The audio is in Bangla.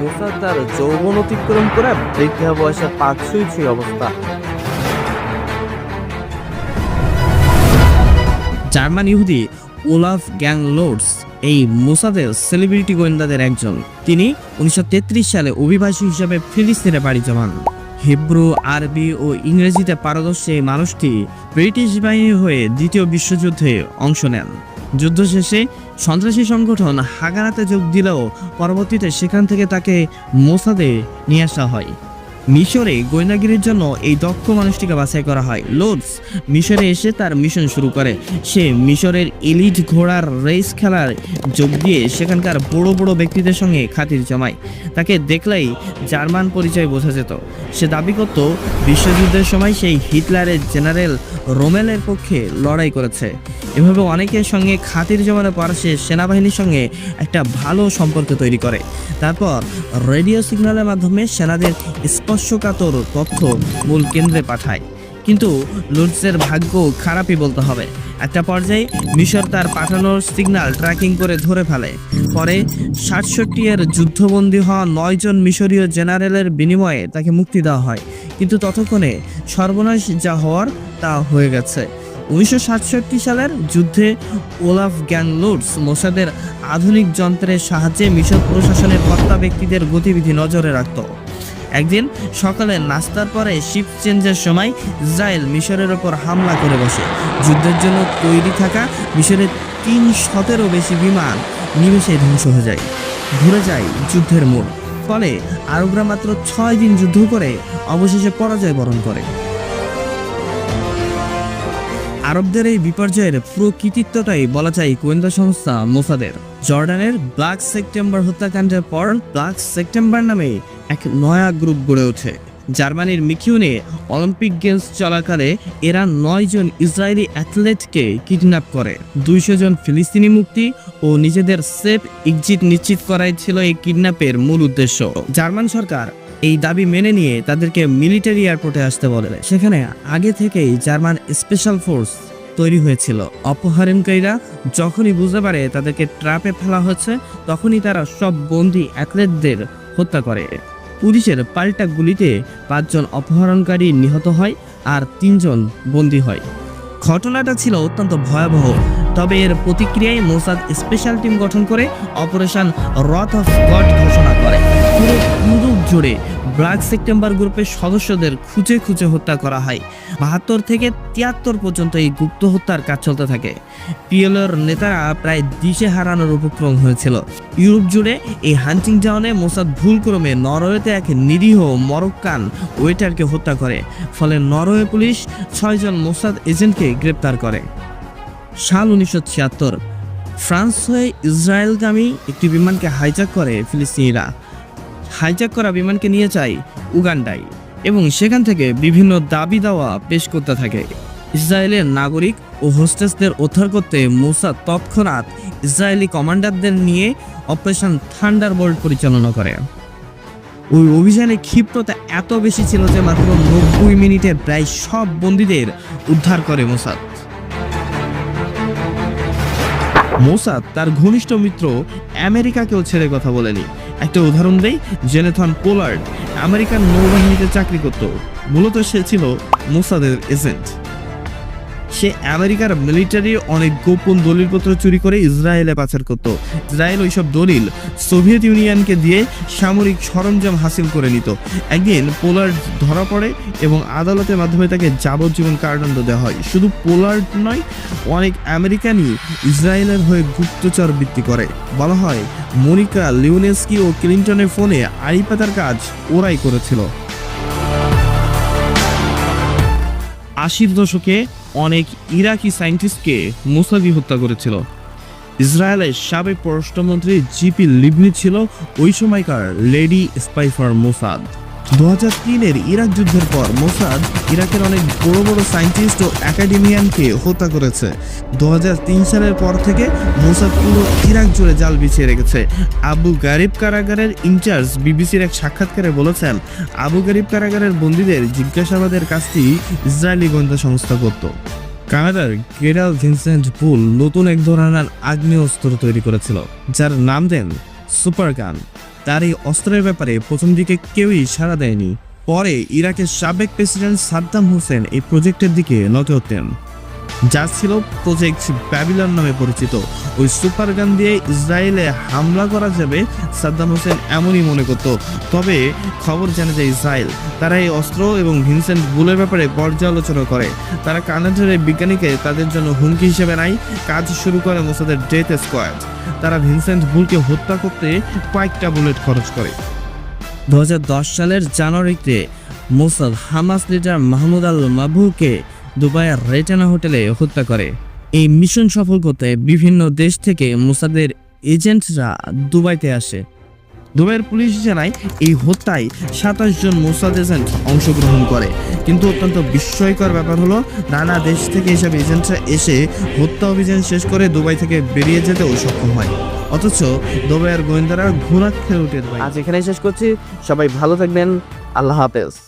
মোসাদ তার যৌবন অতিক্রম করে বৃদ্ধা বয়সে পাঁচ ছুঁই ছুঁই অবস্থা। জার্মান ইহুদি ওলাফ গ্যাং লোডস এই মোসাদের সেলিব্রিটি গোয়েন্দাদের একজন। তিনি উনিশশো তেত্রিশ সালে অভিবাসী হিসেবে ফিলিস্তিনে পাড়ি জমান। হিব্রু, আরবি ও ইংরেজিতে পারদর্শী এই মানুষটি ব্রিটিশ বাহিনী হয়ে দ্বিতীয় বিশ্বযুদ্ধে অংশ নেন। যুদ্ধ শেষে সন্ত্রাসী সংগঠন হাগারাতে যোগ দিলেও পরবর্তীতে সেখান থেকে তাকে মোসাদে নিয়ে আসা হয়। মিশরে গোয়েন্দাগিরির জন্য এই দক্ষ মানুষটিকে বাছাই করা হয়। লোডস মিশরে এসে তার মিশন শুরু করে। সে মিশরের এলিট ঘোড়ার রেস খেলার যোগ দিয়ে সেখানকার বড় বড় ব্যক্তিদের সঙ্গে খাতির জমায়। তাকে দেখলেই জার্মান পরিচয় বোঝা যেত। সে দাবি করত, বিশ্বযুদ্ধের সময় সেই হিটলারের জেনারেল রোমেলের পক্ষে লড়াই করেছে। এভাবে অনেকের সঙ্গে খাতির জমানোর পর সে সেনাবাহিনীর সঙ্গে একটা ভালো সম্পর্ক তৈরি করে। তারপর রেডিও সিগন্যালের মাধ্যমে সেনাদের স্পর্শকাতর তথ্য মূল কেন্দ্রে পাঠায়। কিন্তু লুটসের ভাগ্য খারাপই বলতে হবে। একটা পর্যায়ে মিশর তার পাঠানোর সিগন্যাল ট্র্যাকিং করে ধরে ফেলে। পরে সাতষট্টি এর যুদ্ধবন্দী হওয়া নয়জন মিশরীয় জেনারেলের বিনিময়ে তাকে মুক্তি দেওয়া হয়। কিন্তু ততক্ষণে সর্বনাশ যা হওয়ার তা হয়ে গেছে। উনিশশো সাতষট্টি সালের যুদ্ধে ওলাফ গ্যাংলোডস মোসাদের আধুনিক যন্ত্রের সাহায্যে মিশর প্রশাসনের কর্তা ব্যক্তিদের গতিবিধি নজরে রাখত। একদিন সকালে নাস্তার পরে শিফট চেঞ্জের সময় ইসরায়েল মিশরের ওপর হামলা করে বসে। যুদ্ধের জন্য তৈরি থাকা মিশরের তিন শতেরও বেশি বিমান নিমেষে ধ্বংস হয়ে যায়। ঘুরে যায় যুদ্ধের মোড় ফলে আরবরা মাত্র ছয় দিন যুদ্ধ করে অবশেষে পরাজয় বরণ করে। আরবদের এই বিপর্যয়ের পুরো কৃতিত্বটাই বলা যায় গোয়েন্দা সংস্থা মোসাদের। জর্ডানের ব্ল্যাক সেপ্টেম্বর হত্যাকাণ্ডের পর ব্ল্যাক সেপ্টেম্বর নামে এক নয়া গ্রুপ গড়ে ওঠে। জার্মানির মিকিউনে অলিম্পিক গেমস চলাকালে এরা নয় জন ইসরায়েলি অ্যাথলেটকে কিডন্যাপ করে, দুইশো জন ফিলিস্তিনি মুক্তি ও নিজেদের সেফ এক্সিট নিশ্চিত করাই ছিল এই কিডন্যাপের মূল উদ্দেশ্য। জার্মান সরকার এই দাবি মেনে নিয়ে তাদেরকে মিলিটারি এয়ারপোর্টে আসতে বলে। সেখানে আগে থেকেই জার্মান স্পেশাল ফোর্স তৈরি হয়েছিল। অপহরণকারীরা যখনই বুঝতে পারে তাদেরকে ট্র্যাপে ফেলা হচ্ছে, তখনই তারা সব বন্দি অ্যাথলেটদের হত্যা করে। পুলিশের পাল্টা গুলিতে পাঁচজন অপহরণকারী নিহত হয় আর তিনজন বন্দী হয়। ঘটনাটা ছিল অত্যন্ত ভয়াবহ। তবে এর প্রতিক্রিয়ায় মোসাদ স্পেশাল টিম গঠন করে অপারেশন রথ অফ গড ঘোষণা করে। পুরো জুড়ে ব্ল্যাক সেপ্টেম্বর গ্রুপের সদস্যদের খুঁজে খুঁজে হত্যা করা হয়। বাহাত্তর থেকে তিয়াত্তর পর্যন্ত এই গুপ্ত হত্যার কাজ চলতে থাকে। পিএলওর নেতারা প্রায় দিশে হারানোর উপক্রম হয়েছিল। ইউরোপ জুড়ে এই হান্টিং জাউনে মোসাদ ভুলক্রমে নরওয়েতে এক নিরীহ মরক্কান ওয়েটারকে হত্যা করে। ফলে নরওয়ে পুলিশ ছয়জন মোসাদ এজেন্টকে গ্রেপ্তার করে। সাল উনিশশো ছিয়াত্তর, ফ্রান্স হয়ে ইসরায়েলগামী একটি বিমানকে হাইজ্যাক করে ফিলিস্তিনিরা। হাইজ্যাক করা বিমানকে নিয়ে যায় উগান্ডায় এবং সেখান থেকে বিভিন্ন দাবি দাওয়া পেশ করতে থাকে। ইসরায়েলের নাগরিক ও হোস্টেসদের উদ্ধার করতে মোসাদ তৎক্ষণাৎ ইসরায়েলি কমান্ডারদের নিয়ে অপারেশন থান্ডারবোল্ট পরিচালনা করে। ওই অভিযানে ক্ষিপ্রতা এত বেশি ছিল যে মাত্র নব্বই মিনিটে প্রায় সব বন্দীদের উদ্ধার করে মোসাদ মোসাদ তার ঘনিষ্ঠ মিত্র আমেরিকাকেও ছেড়ে কথা বলেনি। একটা উদাহরণ দেই জেনেথন পোলার্ড আমেরিকান নৌবাহিনীতে চাকরি করত। মূলত সে ছিল মোসাদের এজেন্ট। সে আমেরিকার মিলিটারি অনেক গোপন দলিলপত্র চুরি করে ইসরায়েলে পাচার করত। ইসরায়েল ওইসব দলিল সোভিয়েত ইউনিয়নকে দিয়ে সামরিক সরঞ্জাম হাসিল করে নিত। একদিন পোলার্ড ধরা পড়ে এবং আদালতের মাধ্যমে তাকে যাবজ্জীবন কারাদণ্ড দেওয়া হয়। শুধু পোলার্ড নয়, অনেক আমেরিকানই ইসরায়েলের হয়ে গুপ্তচর বৃত্তি করে। বলা হয়, মনিকা লিওনেস্কি ও ক্লিন্টনের ফোনে আড়ি পাতার কাজ ওরাই করেছিল। আশির দশকে অনেক ইরাকি সায়েন্টিস্টকে মোসাদি হত্যা করেছিল। ইসরায়েলের সাবেক পররাষ্ট্রমন্ত্রী জিপি লিবনি ছিল ওই সময়কার লেডি স্পাইফার মোসাদ। দু হাজার তিনের ইরাক যুদ্ধের পর মোসাদ ইরাকের অনেক বড় বড় সায়েন্টিস্ট ও একাডেমিয়ানকে হত্যা করেছে। দু হাজার তিন সালের পর থেকে মোসাদ পুরো ইরাক জুড়ে জাল বিছিয়ে রেখেছে। আবু গারিব কারাগারের ইনচার্জ বিবিসির এক সাক্ষাৎকারে বলেছেন, আবু গারিব কারাগারের বন্দীদের জিজ্ঞাসাবাদের কাজটি ইসরায়েলি গোয়েন্দা সংস্থা করত। কানাডার গেরাল ভিনসেন্ট পুল নতুন এক ধরনের আগ্নেয় অস্ত্র তৈরি করেছিল, যার নাম দেন সুপার গান তার এই অস্ত্রের ব্যাপারে প্রথম দিকে কেউই সাড়া দেয়নি। পরে ইরাকের সাবেক প্রেসিডেন্ট সাদ্দাম হোসেন এই প্রজেক্টের দিকে নজর হতেন যা ছিল প্রজেক্ট ব্যাবিলন নামে পরিচিত। ওই সুপার গান দিয়ে ইসরায়েলে হামলা করা যাবে, সাদ্দাম হোসেন এমনই মনে করত। তবে খবর জানা যায় ইসরায়েল, তারা এই অস্ত্র এবং ভিনসেন্ট বুলের ব্যাপারে পর্যালোচনা করে। তারা কানাডার বিজ্ঞানীকে তাদের জন্য হুমকি হিসেবে নাই কাজ শুরু করে মোসাদের ডেথ স্কোয়াড তারা ভিনসেন্ট বুলকে হত্যা করতে কয়েকটা বুলেট খরচ করে। দু হাজার দশ সালের জানুয়ারিতে Mossad Hamas leader Mahmoud al মাবুকে দুবাইয়ের রেটানা হোটেলে হত্যা করে। এই মিশন সফল করতে বিভিন্ন দেশ থেকে মোসাদের এজেন্টরা দুবাইতে আসে। দুবাইয়ের পুলিশ জানায়, এই হত্যায় সাতাশ জন মোসাদ এজেন্ট অংশগ্রহণ করে। কিন্তু অত্যন্ত বিস্ময়কর ব্যাপার হলো, নানা দেশ থেকে এসব এজেন্টরা এসে হত্যা অভিযান শেষ করে দুবাই থেকে বেরিয়ে যেতেও সক্ষম হয়। অথচ দুবাইয়ের গোয়েন্দারা ঘোরা খেয়ে দুবাই আজ এখানেই শেষ করছি। সবাই ভালো থাকবেন। আল্লাহ হাফেজ।